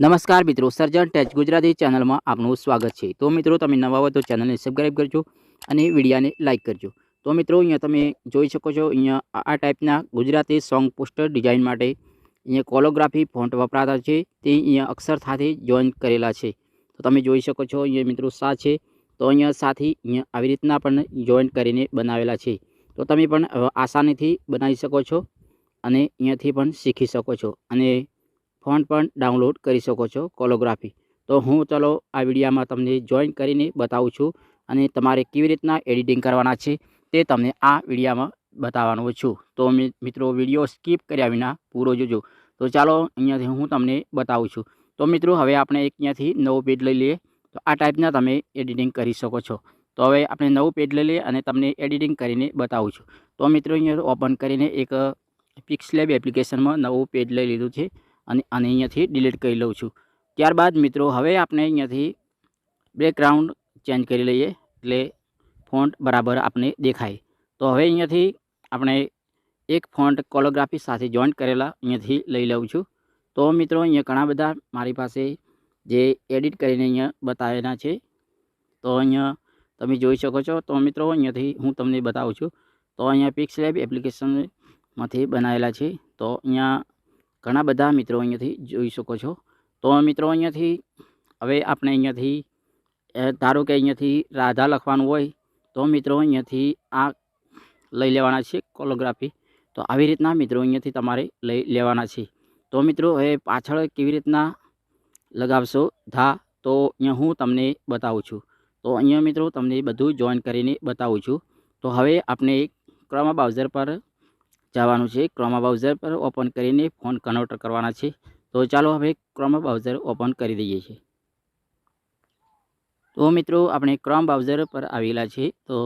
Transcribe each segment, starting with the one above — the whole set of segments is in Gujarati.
નમસ્કાર મિત્રો, સર્જન ટેચ ગુજરાતી ચેનલમાં આપનું સ્વાગત છે. તો મિત્રો, તમે નવા હોય તો ચેનલને સબસ્ક્રાઈબ કરજો અને વિડીયાને લાઇક કરજો. તો મિત્રો, અહીંયા તમે જોઈ શકો છો, અહીંયા આ ટાઈપના ગુજરાતી સોંગ પોસ્ટર ડિઝાઇન માટે અહીંયા કોલોગ્રાફી ફોન્ટ વપરાતા છે. તે અહીંયા અક્ષર સાથે જોઈન કરેલા છે. તો તમે જોઈ શકો છો, અહીંયા મિત્રો સા છે. તો અહીંયા સાથી અહીંયા આવી રીતના પણ જોઈન કરીને બનાવેલા છે. તો તમે પણ આસાનીથી બનાવી શકો છો અને અહીંયાથી પણ શીખી શકો છો. અને ફોન પણ ડાઉનલોડ કરી શકો છો કોલોગ્રાફી. તો હું ચલો આ વિડીયામાં તમને જોઈન કરીને બતાવું છું અને તમારે કેવી રીતના એડિટિંગ કરવાના છે તે તમને આ વિડીયામાં બતાવવાનો છું. તો મિત્રો વીડિયો સ્કીપ કર્યા વિના પૂરો જોજો. તો ચાલો અહીંયાથી હું તમને બતાવું છું. તો મિત્રો હવે આપણે એક અહીંયાથી નવું પેજ લઈ લઈએ. તો આ ટાઈપના તમે એડિટિંગ કરી શકો છો. તો હવે આપણે નવું પેજ લઈ લઈએ અને તમને એડિટિંગ કરીને બતાવું છું. તો મિત્રો અહીંયા ઓપન કરીને એક પિક્સલેબ એપ્લિકેશનમાં નવું પેજ લઈ લીધું છે. અને આને અહીંયાથી ડિલીટ કરી લઉં છું. ત્યારબાદ મિત્રો, હવે આપણે અહીંયાથી બેકગ્રાઉન્ડ ચેન્જ કરી લઈએ, એટલે ફોન્ટ બરાબર આપણે દેખાય. તો હવે અહીંયાથી આપણે એક ફોન્ટ કોલોગ્રાફી સાથે જોઈન્ટ કરેલા અહીંયાથી લઈ લઉં છું. તો મિત્રો, અહીંયા ઘણા બધા મારી પાસે જે એડિટ કરીને અહીંયા બતાવેલા છે. તો અહીંયા તમે જોઈ શકો છો. તો મિત્રો, અહીંયાથી હું તમને બતાવું છું. તો અહીંયા પિક્સલેબ એપ્લિકેશનમાંથી બનાવેલા છે. તો અહીંયા ઘણા બધા મિત્રો અહીંયાથી જોઈ શકો છો. તો મિત્રો અહીંયાથી, હવે આપણે અહીંયાથી ધારો કે અહીંયાથી રાધા લખવાનું હોય, તો મિત્રો અહીંયાથી આ લઈ લેવાના છે કોલોગ્રાફી. તો આવી રીતના મિત્રો અહીંયાથી તમારે લઈ લેવાના છે. તો મિત્રો હવે પાછળ કેવી રીતના લગાવશો? ધા, તો અહીંયા હું તમને બતાવું છું. તો અહીંયા મિત્રો તમને બધું જોઈન કરીને બતાવું છું. તો હવે આપણે ક્રોમા બ્રાઉઝર પર જવાનું છે. ક્રોમા બ્રાઉઝર પર ઓપન કરીને ફોન કન્વર્ટર કરવાના છે. તો ચાલો હવે ક્રોમા બ્રાઉઝર ઓપન કરી દઈએ છીએ. તો મિત્રો, આપણે ક્રોમ બ્રાઉઝર પર આવેલા છે તો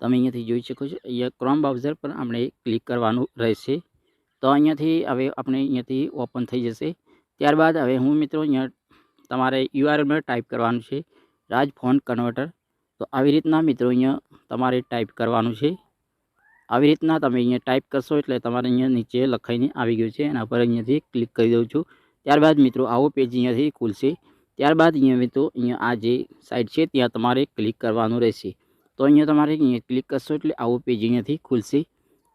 તમે અહીંયાથી જોઈ શકો છો. અહીંયા ક્રોમ બ્રાઉઝર પર આપણે ક્લિક કરવાનું રહેશે. તો અહીંયાથી હવે આપણે અહીંયાથી ઓપન થઈ જશે. ત્યારબાદ હવે હું મિત્રો અહીંયા તમારે યુઆરએલમાં ટાઈપ કરવાનું છે. રાજ ફોન કન્વર્ટર તો આવી રીતના મિત્રો અહીંયા તમારે ટાઈપ કરવાનું છે. આવી રીતના તમે અહીંયા ટાઈપ કરશો એટલે તમારે અહીંયા નીચે લખાઈને આવી ગયું છે. એના પર અહીંયાથી ક્લિક કરી દઉં છું. ત્યારબાદ મિત્રો આવો પેજ અહીંયાથી ખુલશે. ત્યારબાદ અહીંયા મિત્રો અહીંયા આ જે સાઇટ છે ત્યાં તમારે ક્લિક કરવાનું રહેશે. તો અહીંયા તમારે અહીંયા ક્લિક કરશો એટલે આવો પેજ અહીંયાથી ખુલશે.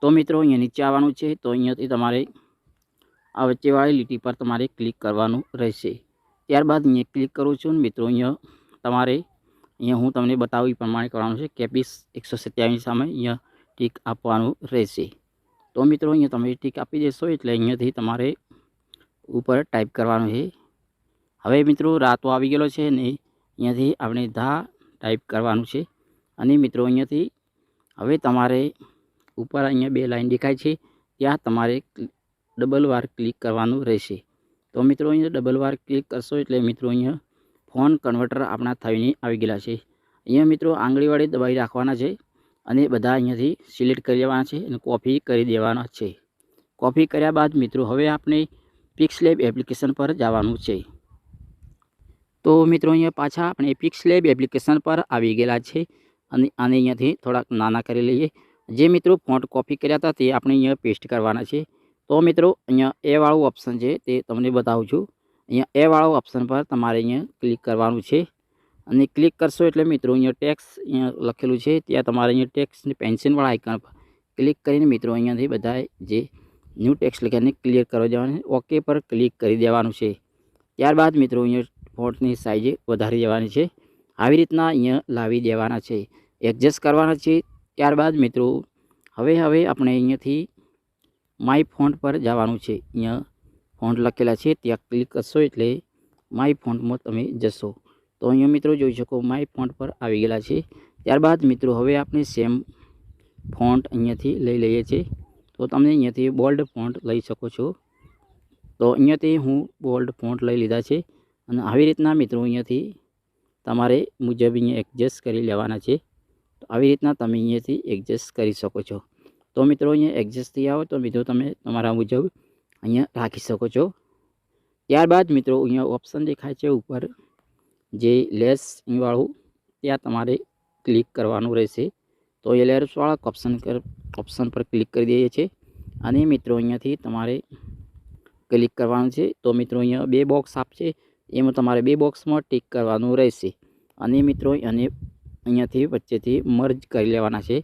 તો મિત્રો અહીંયા નીચે આવવાનું છે તો અહીંયાથી તમારે આ વચ્ચેવાળી લીટી પર તમારે ક્લિક કરવાનું રહેશે. ત્યારબાદ અહીંયા ક્લિક કરું છું મિત્રો અહીંયા તમારે અહીંયા હું તમને બતાવું એ પ્રમાણે કરવાનું છે. કેપીસ એકસો સત્યાવીસ સામે અહીંયા ટીક આપવાનું રહેશે. તો મિત્રો, અહીંયા તમે ટીક આપી દેશો એટલે અહીંયાથી તમારે ઉપર ટાઈપ કરવાનું છે. હવે મિત્રો, રાતો આવી ગયેલો છે ને અહીંયાથી આપણે ધા ટાઈપ કરવાનું છે. અને મિત્રો, અહીંયાથી હવે તમારે ઉપર અહીંયા બે લાઈન દેખાય છે. ત્યાં તમારે ડબલ વાર ક્લિક કરવાનું રહેશે. તો મિત્રો, અહીંયા ડબલ વાર ક્લિક કરશો એટલે મિત્રો, અહીંયા ફોન કન્વર્ટર આપણા થઈને આવી ગયેલા છે. અહીંયા મિત્રો આંગળી વડે દબાઈ રાખવાના છે. અને બધા અહીંયાથી સિલેક્ટ કરી લેવાના છે અને કોપી કરી દેવાના છે. કોપી કર્યા બાદ મિત્રો હવે આપણે પિક્સલેબ એપ્લિકેશન પર જવાનું છે. તો મિત્રો અહીંયા પાછા આપણે પિક્સલેબ એપ્લિકેશન પર આવી ગયેલા છે અને આને અહીંયાથી થોડાક નાના કરી લઈએ. જે મિત્રો ફોન્ટ કોપી કર્યા હતા તે આપણે અહીંયા પેસ્ટ કરવાના છે. તો મિત્રો અહીંયા એ વાળું ઓપ્શન છે તે તમને બતાવું છું. અહીંયા એ વાળો ઓપ્શન પર તમારે અહીંયા ક્લિક કરવાનું છે. અને ક્લિક કરશો એટલે મિત્રો અહીંયા ટેક્સ અહીંયા લખેલું છે, ત્યાં તમારે અહીંયા ટેક્સની પેન્શનવાળા આઇકન પર ક્લિક કરીને મિત્રો અહીંયાથી બધા જે ન્યૂ ટેક્સ લખ્યાને ક્લિયર કરવા જવાનું ઓકે પર ક્લિક કરી દેવાનું છે. ત્યારબાદ મિત્રો અહીંયા ફોન્ટની સાઇઝ વધારી દેવાની છે. આવી રીતના અહીંયા લાવી દેવાના છે. એડજસ્ટ કરવાના છે. ત્યારબાદ મિત્રો હવે હવે આપણે અહીંયાથી માય ફોન્ટ પર જવાનું છે. અહીંયા ફોન્ટ લખેલા છે. ત્યાં ક્લિક કરશો એટલે માય ફોન્ટમાં તમે જશો. તો અહીંયા મિત્રો જોઈ શકો માય ફોન્ટ પર આવી ગયેલા છે. ત્યારબાદ મિત્રો હવે આપણે સેમ ફોન્ટ અહીંયાથી લઈ લઈએ છીએ. તો તમે અહીંયાથી બોલ્ડ ફોન્ટ લઈ શકો છો. તો અહીંયાથી હું બોલ્ડ ફોન્ટ લઈ લીધા છે. અને આવી રીતના મિત્રો અહીંયાથી તમારે મુજબ અહીંયા એડજસ્ટ કરી લેવાના છે. તો આવી રીતના તમે અહીંયાથી એડજસ્ટ કરી શકો છો. તો મિત્રો અહીંયા એડજસ્ટ થઈ આવો તો મિત્રો તમે તમારા મુજબ અહીંયા રાખી શકો છો. ત્યારબાદ મિત્રો અહીંયા ઓપ્શન દેખાય છે ઉપર. જે લેસ વાળું ત્યાં તમારે ક્લિક કરવાનું રહેશે. તો એ લેસવાળા ઓપ્શન પર ઓપ્શન પર ક્લિક કરી દઈએ છીએ. અને મિત્રો અહીંયાથી તમારે ક્લિક કરવાનું છે. તો મિત્રો અહીંયા બે બોક્સ આપશે. એમાં તમારે બે બોક્સમાં ટીક કરવાનું રહેશે. અને મિત્રો અને અહીંયાથી વચ્ચેથી મર્જ કરી લેવાના છે.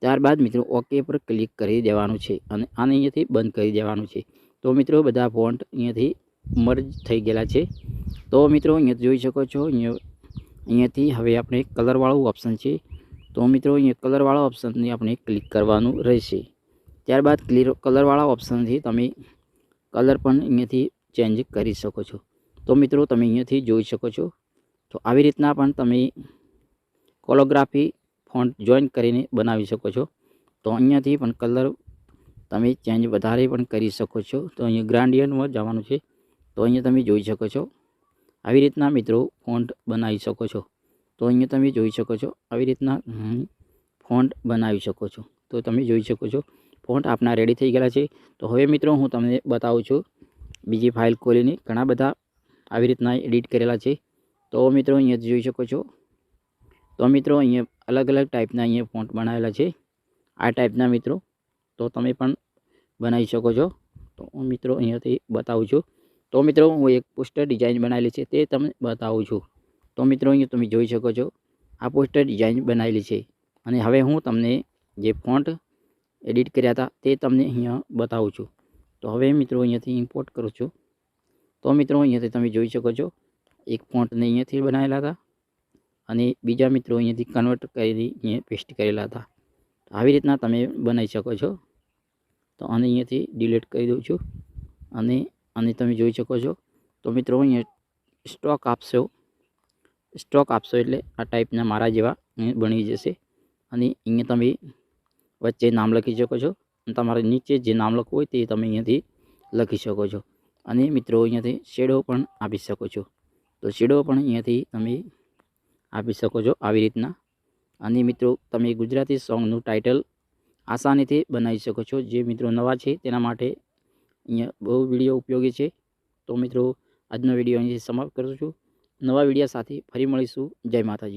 ત્યારબાદ મિત્રો ઓકે પર ક્લિક કરી દેવાનું છે અને આને અહીંયાથી બંધ કરી દેવાનું છે. તો મિત્રો બધા ફોન્ટ અહીંયાથી મર્જ થઈ ગયેલા છે. તો મિત્રો, અહીંયા જોઈ શકો છો, અહીંયા, અહીંયાથી હવે આપણે કલરવાળું ઓપ્શન છે. તો મિત્રો, અહીંયા કલરવાળા ઓપ્શનથી આપણે ક્લિક કરવાનું રહેશે. ત્યારબાદ ક્લિયર કલરવાળા ઓપ્શનથી તમે કલર પણ અહીંયાથી ચેન્જ કરી શકો છો. તો મિત્રો, તમે અહીંયાથી જોઈ શકો છો. તો આવી રીતના પણ તમે કોલોગ્રાફી ફોન્ટ જોઈન કરીને બનાવી શકો છો. તો અહીંયાથી પણ કલર તમે ચેન્જ વધારે પણ કરી શકો છો. તો અહીંયા ગ્રાન્ડિયનમાં જવાનું છે. તો અહીંયા તમે જોઈ શકો છો. આવી રીતના મિત્રો ફોન્ટ બનાવી શકો છો. તો અહીંયા તમે જોઈ શકો છો, આવી રીતના ફોન્ટ બનાવી શકો છો. તો તમે જોઈ શકો છો, ફોન્ટ આપના રેડી થઈ ગયેલા છે. તો હવે મિત્રો હું તમને બતાવું છું, બીજી ફાઇલ ખોલીને ઘણા બધા આવી રીતના એડિટ કરેલા છે. તો મિત્રો અહીંયા જોઈ શકો છો, તો મિત્રો અહીંયા અલગ અલગ ટાઈપના અહીંયા ફોન્ટ બનાવેલા છે. આ ટાઈપના મિત્રો, તો તમે પણ બનાવી શકો છો. તો હું મિત્રો અહીંયાથી બતાવું છું તો મિત્રો, હું એક પોસ્ટર ડિઝાઇન બનાવેલી છે, તે તમને બતાવું છું. તો મિત્રો, અહીંયા તમે જોઈ શકો છો, આ પોસ્ટર ડિઝાઇન બનાવેલી છે. અને હવે હું તમને જે ફોન્ટ એડિટ કર્યા હતા, તે તમને અહીંયા બતાવું છું. તો હવે મિત્રો, અહીંયાથી ઇમ્પોર્ટ કરું છું. તો મિત્રો, અહીંયાથી તમે જોઈ શકો છો, એક ફોન્ટને અહીંયાથી બનાવેલા હતા. અને બીજા મિત્રો, અહીંયાથી કન્વર્ટ કરી અહીંયા પેસ્ટ કરેલા હતા. આવી રીતના તમે બનાવી શકો છો. તો આને અહીંયાથી ડિલીટ કરી દઉં છું. અને અને તમે જોઈ શકો છો. તો મિત્રો, અહીંયા સ્ટોક આપશો. સ્ટોક આપશો એટલે આ ટાઈપના મારા જેવા અહીંયા બની જશે. અને અહીંયા તમે વચ્ચે નામ લખી શકો છો. અને તમારે નીચે જે નામ લખવું હોય તે તમે અહીંયાથી લખી શકો છો. અને મિત્રો, અહીંયાથી શેડો પણ આપી શકો છો. તો શેડો પણ અહીંયાથી તમે આપી શકો છો આવી રીતના. અને મિત્રો, તમે ગુજરાતી સોંગનું ટાઇટલ આસાનીથી બનાવી શકો છો. જે મિત્રો નવા છે, તેના માટે અહીંયા બહુ વીડિયો ઉપયોગી છે. તો મિત્રો, આજનો વીડિયો અહીંથી સમાપ્ત કરું છું. નવા વીડિયો સાથે ફરી મળીશું. જય માતાજી.